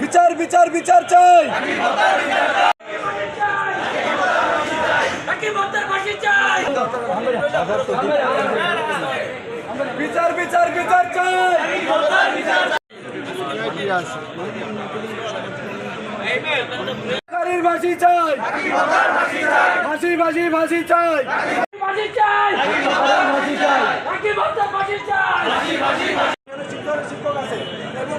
বিচার বিচার বিচার চাই। চাই বিচার বিচার বিচার চাই। ফাঁসি চাই। ফাঁসি ফাঁসি ফাঁসি চাই। ফাঁসি চাই। নাকি মন্ত্রের ফাঁসি চাই শিক্ষকের শিক্ষক আছে এবং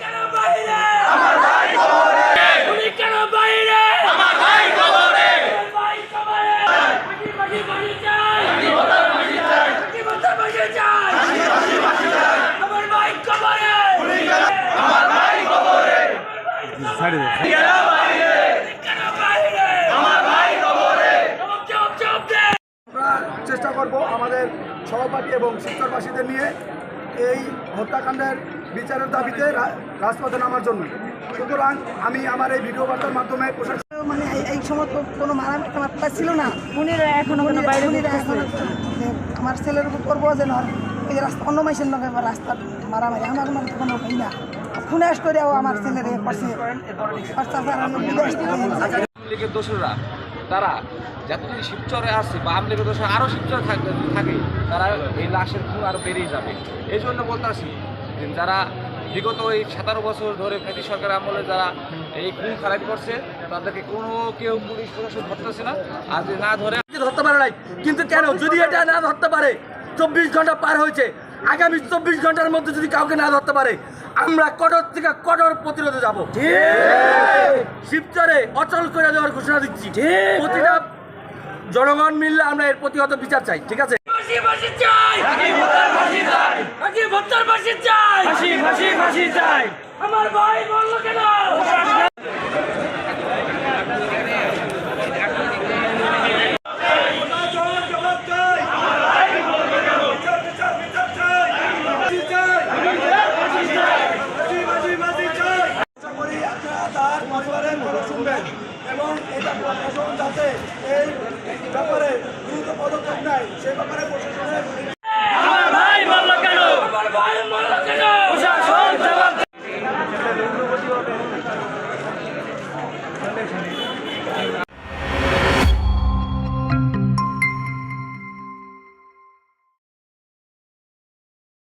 কেন বাইরে আমার ভাই কবরে তুমি কেন বাইরে আমার ভাই কবরে ভাই কবরে ফাঁসি ফাঁসি ফাঁসি চাই ফাঁসি ফাঁসি চাই ফাঁসি ফাঁসি চাই আমার ভাই কবরে আমার ভাই কবরে কেন বাইরে কেন বাইরে আমার ভাই কবরে জবাব জবাব দে আমরা চেষ্টা করব আমাদের সহপাঠী এবং শিক্ষকবাসীদের নিয়ে এই হত্যাকাণ্ডের বিচারের দাবিতে রাজপথে নামার জন্য। সুতরাং আমি আমার এই ভিডিও বার্তার মাধ্যমে প্রশাসন মানে এই- সময় তো কোনো মারামারি ছিল না। উনিরা এখনও বাইরে উনিরা। এখনও, আমার ছেলের উপর করব যে নর এই রাস্তা অন্য মাইসের বা রাস্তা মারামারি আমার মানে কোনো হই না করেও আমার ছেলের। লীগের দোষরা তারা যতদিন শিবচরে আসছে বা আওয়ামী লীগের দোষরা আরও শিবচরে থাকবে থাকে তারা এই লাশের খুন আরও বেড়েই যাবে। এই জন্য বলতে যারা বিগত এই সতেরো বছর ধরে ব্রিটিশ সরকার আমলে যারা এই খুন খারাপ করছে তাদেরকে কোনো কেউ পুলিশ প্রশাসন ধরতেছে না। আর না ধরে ধরতে পারে নাই কিন্তু কেন? যদি এটা না ধরতে পারে চব্বিশ ঘণ্টা পার হয়েছে। আগামী চব্বিশ ঘণ্টার মধ্যে যদি কাউকে না ধরতে পারে আমরা কঠোর থেকে কঠোর প্রতিরোধে যাব। শিবচরে অচল করে দেওয়ার ঘোষণা দিচ্ছি। প্রতিটা জনগণ মিললে আমরা এর প্রতিহত বিচার চাই ঠিক আছে? আমার ভাই বলল কেন? সে ব্যাপারে প্রশাসন